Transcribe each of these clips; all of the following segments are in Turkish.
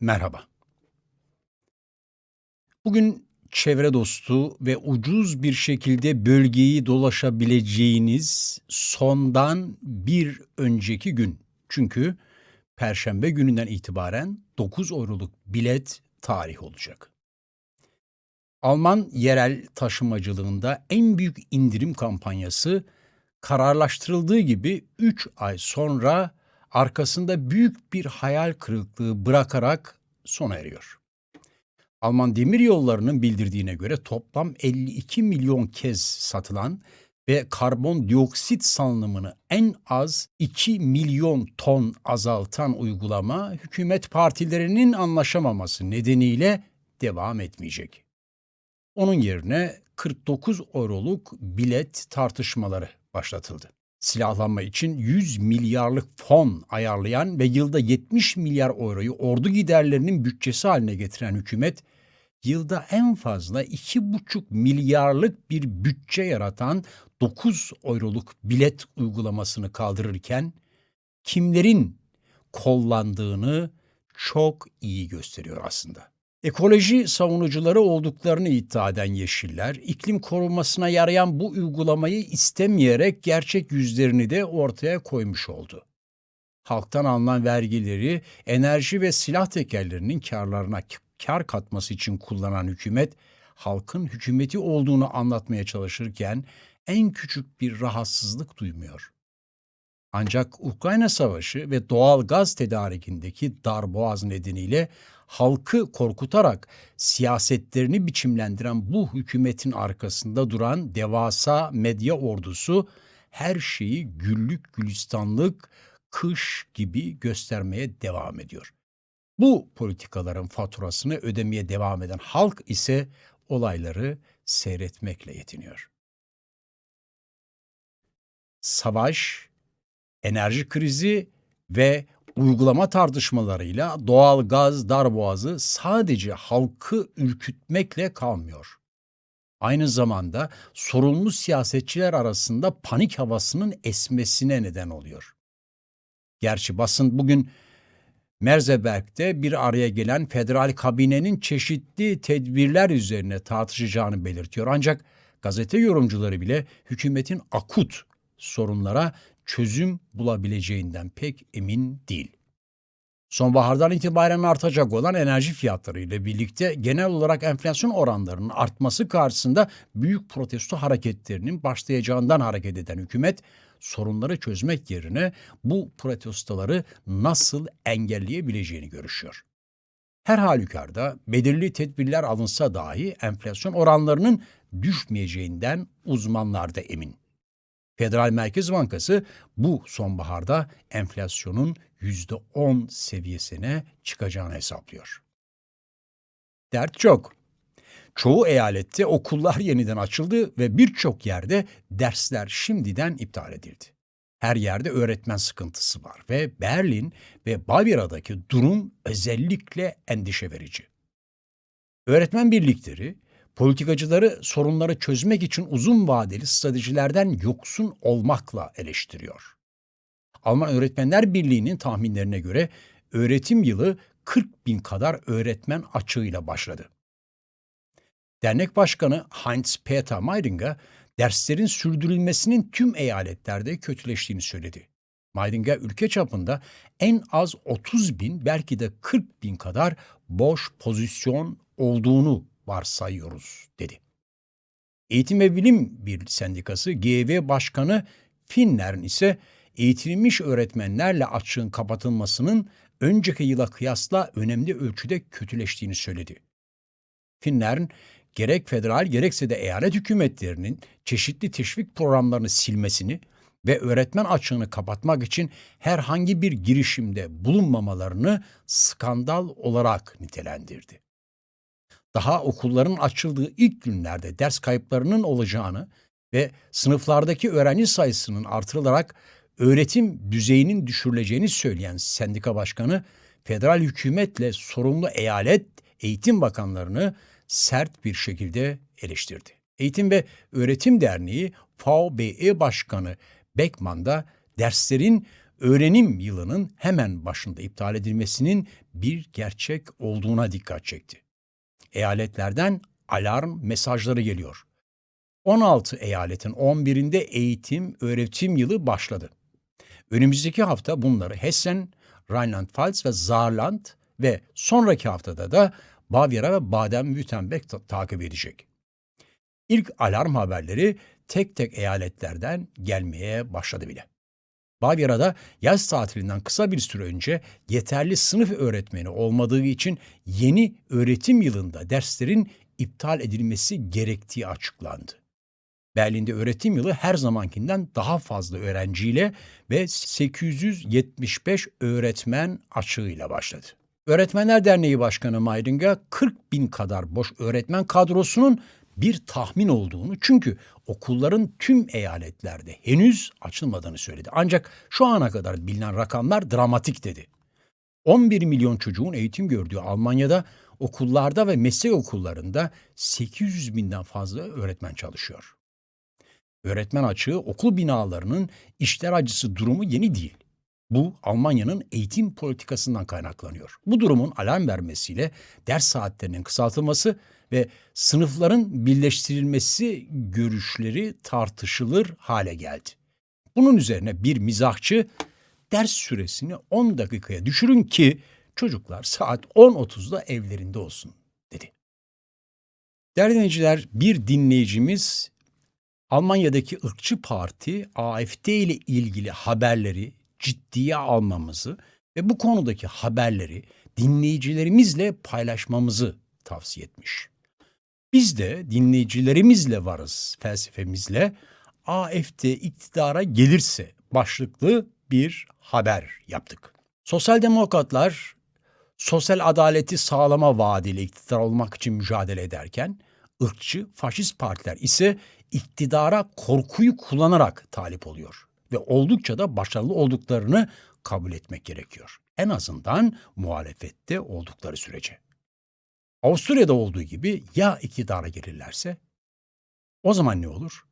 merhaba. Bugün çevre dostu ve ucuz bir şekilde bölgeyi dolaşabileceğiniz sondan bir önceki gün. Çünkü Perşembe gününden itibaren 9 euroluk bilet tarih olacak. Alman yerel taşımacılığında en büyük indirim kampanyası kararlaştırıldığı gibi 3 ay sonra arkasında büyük bir hayal kırıklığı bırakarak sona eriyor. Alman demir yollarının bildirdiğine göre toplam 52 milyon kez satılan ve karbondioksit salınımını en az 2 milyon ton azaltan uygulama hükümet partilerinin anlaşamaması nedeniyle devam etmeyecek. Onun yerine 49 euroluk bilet tartışmaları başlatıldı. Silahlanma için 100 milyarlık fon ayarlayan ve yılda 70 milyar euroyu ordu giderlerinin bütçesi haline getiren hükümet, yılda en fazla 2,5 milyarlık bir bütçe yaratan 9 euroluk bilet uygulamasını kaldırırken kimlerin kollandığını çok iyi gösteriyor aslında. Ekoloji savunucuları olduklarını iddia eden Yeşiller, iklim korunmasına yarayan bu uygulamayı istemeyerek gerçek yüzlerini de ortaya koymuş oldu. Halktan alınan vergileri enerji ve silah tekerlerinin karlarına kar katması için kullanan hükümet, halkın hükümeti olduğunu anlatmaya çalışırken en küçük bir rahatsızlık duymuyor. Ancak Ukrayna Savaşı ve doğal gaz tedarikindeki darboğaz nedeniyle halkı korkutarak siyasetlerini biçimlendiren bu hükümetin arkasında duran devasa medya ordusu her şeyi güllük gülistanlık, kış gibi göstermeye devam ediyor. Bu politikaların faturasını ödemeye devam eden halk ise olayları seyretmekle yetiniyor. Savaş, enerji krizi ve uygulama tartışmalarıyla doğal gaz darboğazı sadece halkı ürkütmekle kalmıyor. Aynı zamanda sorumlu siyasetçiler arasında panik havasının esmesine neden oluyor. Gerçi basın bugün Merzeberg'de bir araya gelen federal kabinenin çeşitli tedbirler üzerine tartışacağını belirtiyor. Ancak gazete yorumcuları bile hükümetin akut sorunlara çözüm bulabileceğinden pek emin değil. Sonbahardan itibaren artacak olan enerji fiyatları ile birlikte genel olarak enflasyon oranlarının artması karşısında büyük protesto hareketlerinin başlayacağından hareket eden hükümet sorunları çözmek yerine bu protestoları nasıl engelleyebileceğini görüşüyor. Her halükarda belirli tedbirler alınsa dahi enflasyon oranlarının düşmeyeceğinden uzmanlar da emin. Federal Merkez Bankası bu sonbaharda enflasyonun %10 seviyesine çıkacağını hesaplıyor. Dert çok. Çoğu eyalette okullar yeniden açıldı ve birçok yerde dersler şimdiden iptal edildi. Her yerde öğretmen sıkıntısı var ve Berlin ve Bavyera'daki durum özellikle endişe verici. Öğretmen birlikleri politikacıları sorunları çözmek için uzun vadeli stratejilerden yoksun olmakla eleştiriyor. Alman Öğretmenler Birliği'nin tahminlerine göre öğretim yılı 40 bin kadar öğretmen açığıyla başladı. Dernek Başkanı Heinz-Peter Meidinger, derslerin sürdürülmesinin tüm eyaletlerde kötüleştiğini söyledi. Meidinger ülke çapında en az 30 bin belki de 40 bin kadar boş pozisyon olduğunu varsayıyoruz dedi. Eğitim ve Bilim Bir Sendikası GV Başkanı Finner'in ise eğitilmiş öğretmenlerle açığın kapatılmasının önceki yıla kıyasla önemli ölçüde kötüleştiğini söyledi. Finner'in gerek federal gerekse de eyalet hükümetlerinin çeşitli teşvik programlarını silmesini ve öğretmen açığını kapatmak için herhangi bir girişimde bulunmamalarını skandal olarak nitelendirdi. Daha okulların açıldığı ilk günlerde ders kayıplarının olacağını ve sınıflardaki öğrenci sayısının artırılarak öğretim düzeyinin düşürüleceğini söyleyen sendika başkanı federal hükümetle sorumlu eyalet eğitim bakanlarını sert bir şekilde eleştirdi. Eğitim ve Öğretim Derneği VBE Başkanı Beckman da derslerin öğrenim yılının hemen başında iptal edilmesinin bir gerçek olduğuna dikkat çekti. Eyaletlerden alarm mesajları geliyor. 16 eyaletin 11'inde eğitim öğretim yılı başladı. Önümüzdeki hafta bunları Hessen, Rheinland-Pfalz ve Saarland ve sonraki haftada da Bavyera ve Baden-Württemberg ta- takip edecek. İlk alarm haberleri tek tek eyaletlerden gelmeye başladı bile. Bavyera'da yaz tatilinden kısa bir süre önce yeterli sınıf öğretmeni olmadığı için yeni öğretim yılında derslerin iptal edilmesi gerektiği açıklandı. Berlin'de öğretim yılı her zamankinden daha fazla öğrenciyle ve 875 öğretmen açığıyla başladı. Öğretmenler Derneği Başkanı Mayringa 40 bin kadar boş öğretmen kadrosunun bir tahmin olduğunu çünkü okulların tüm eyaletlerde henüz açılmadığını söyledi. Ancak şu ana kadar bilinen rakamlar dramatik dedi. 11 milyon çocuğun eğitim gördüğü Almanya'da okullarda ve meslek okullarında 800 binden fazla öğretmen çalışıyor. Öğretmen açığı okul binalarının işler acısı durumu yeni değil. Bu Almanya'nın eğitim politikasından kaynaklanıyor. Bu durumun alarm vermesiyle ders saatlerinin kısaltılması ve sınıfların birleştirilmesi görüşleri tartışılır hale geldi. Bunun üzerine bir mizahçı ders süresini 10 dakikaya düşürün ki çocuklar saat 10.30'da evlerinde olsun dedi. Değerli bir dinleyicimiz Almanya'daki ırkçı parti AFD ile ilgili haberleri ciddiye almamızı ve bu konudaki haberleri dinleyicilerimizle paylaşmamızı tavsiye etmiş. Biz de dinleyicilerimizle varız felsefemizle AFD iktidara gelirse başlıklı bir haber yaptık. Sosyal demokratlar sosyal adaleti sağlama vaadiyle iktidar olmak için mücadele ederken ırkçı faşist partiler ise iktidara korkuyu kullanarak talip oluyor ve oldukça da başarılı olduklarını kabul etmek gerekiyor. En azından muhalefette oldukları sürece. Avusturya'da olduğu gibi ya iktidara gelirlerse o zaman ne olur?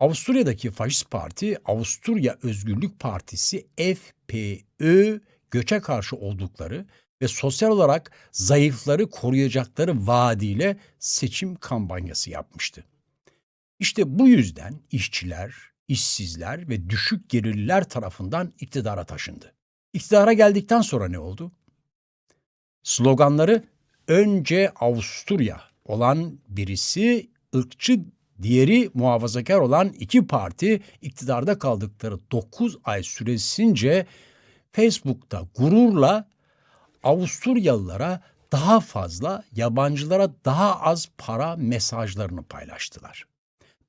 Avusturya'daki faşist parti Avusturya Özgürlük Partisi FPÖ göçe karşı oldukları ve sosyal olarak zayıfları koruyacakları vaadiyle seçim kampanyası yapmıştı. İşte bu yüzden işçiler, işsizler ve düşük gelirliler tarafından iktidara taşındı. İktidara geldikten sonra ne oldu? Sloganları önce Avusturya olan birisi ırkçı diğeri muhafazakar olan iki parti iktidarda kaldıkları 9 ay süresince Facebook'ta gururla Avusturyalılara daha fazla, yabancılara daha az para mesajlarını paylaştılar.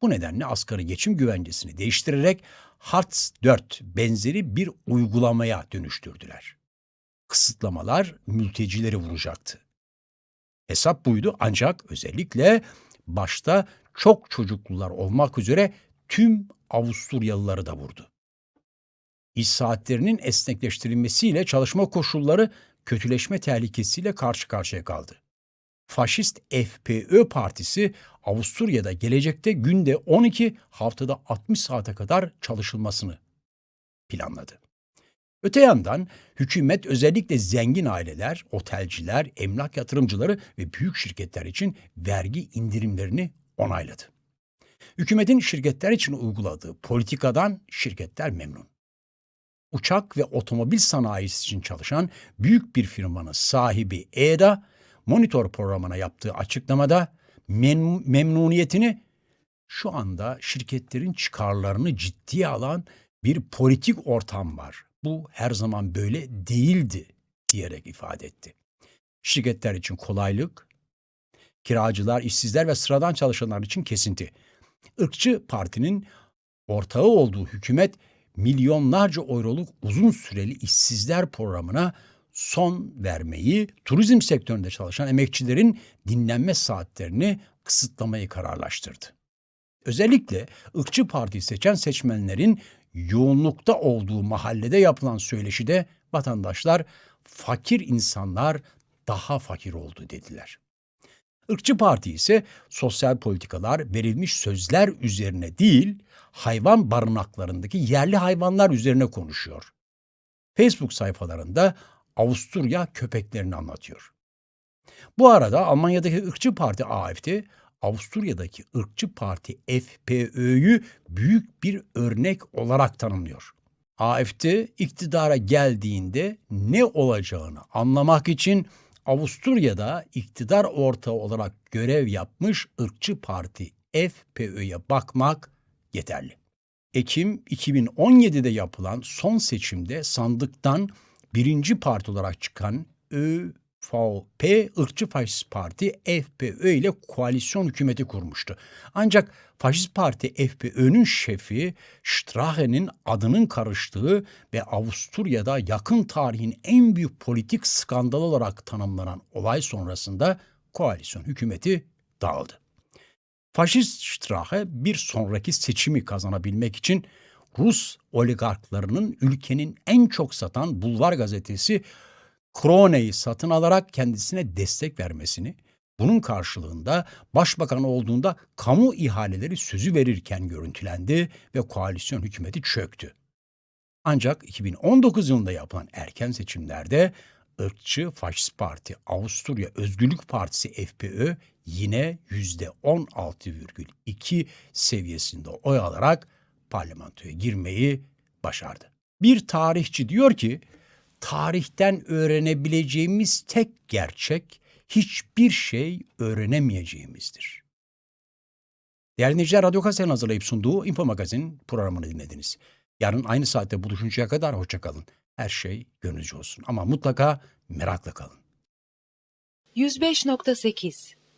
Bu nedenle asgari geçim güvencesini değiştirerek Hartz 4 benzeri bir uygulamaya dönüştürdüler. Kısıtlamalar mültecileri vuracaktı. Hesap buydu ancak özellikle başta çok çocuklular olmak üzere tüm Avusturyalıları da vurdu. İş saatlerinin esnekleştirilmesiyle çalışma koşulları kötüleşme tehlikesiyle karşı karşıya kaldı. Faşist FPÖ partisi Avusturya'da gelecekte günde 12 haftada 60 saate kadar çalışılmasını planladı. Öte yandan hükümet özellikle zengin aileler, otelciler, emlak yatırımcıları ve büyük şirketler için vergi indirimlerini onayladı. Hükümetin şirketler için uyguladığı politikadan şirketler memnun. Uçak ve otomobil sanayisi için çalışan büyük bir firmanın sahibi EDA, Monitor programına yaptığı açıklamada mem- memnuniyetini şu anda şirketlerin çıkarlarını ciddiye alan bir politik ortam var. Bu her zaman böyle değildi diyerek ifade etti. Şirketler için kolaylık, kiracılar, işsizler ve sıradan çalışanlar için kesinti. Irkçı partinin ortağı olduğu hükümet milyonlarca euroluk uzun süreli işsizler programına son vermeyi, turizm sektöründe çalışan emekçilerin dinlenme saatlerini kısıtlamayı kararlaştırdı. Özellikle ırkçı parti seçen seçmenlerin yoğunlukta olduğu mahallede yapılan söyleşide vatandaşlar fakir insanlar daha fakir oldu dediler. Irkçı Parti ise sosyal politikalar verilmiş sözler üzerine değil, hayvan barınaklarındaki yerli hayvanlar üzerine konuşuyor. Facebook sayfalarında Avusturya köpeklerini anlatıyor. Bu arada Almanya'daki ırkçı parti AFD, Avusturya'daki ırkçı parti FPÖ'yü büyük bir örnek olarak tanımlıyor. AFD iktidara geldiğinde ne olacağını anlamak için Avusturya'da iktidar ortağı olarak görev yapmış ırkçı parti FPÖ'ye bakmak yeterli. Ekim 2017'de yapılan son seçimde sandıktan birinci parti olarak çıkan ÖVP ırkçı faşist parti FPÖ ile koalisyon hükümeti kurmuştu. Ancak faşist parti FPÖ'nün şefi Strache'nin adının karıştığı ve Avusturya'da yakın tarihin en büyük politik skandalı olarak tanımlanan olay sonrasında koalisyon hükümeti dağıldı. Faşist Strache bir sonraki seçimi kazanabilmek için Rus oligarklarının ülkenin en çok satan bulvar gazetesi Krone'yi satın alarak kendisine destek vermesini, bunun karşılığında başbakan olduğunda kamu ihaleleri sözü verirken görüntülendi ve koalisyon hükümeti çöktü. Ancak 2019 yılında yapılan erken seçimlerde ırkçı faşist parti Avusturya Özgürlük Partisi FPÖ yine %16,2 seviyesinde oy alarak parlamentoya girmeyi başardı. Bir tarihçi diyor ki, tarihten öğrenebileceğimiz tek gerçek hiçbir şey öğrenemeyeceğimizdir. Değerli dinleyiciler, Radyo Kase'nin hazırlayıp sunduğu Info Magazin programını dinlediniz. Yarın aynı saatte buluşuncaya kadar hoşçakalın. Her şey gönlünüzce olsun ama mutlaka merakla kalın. 105.8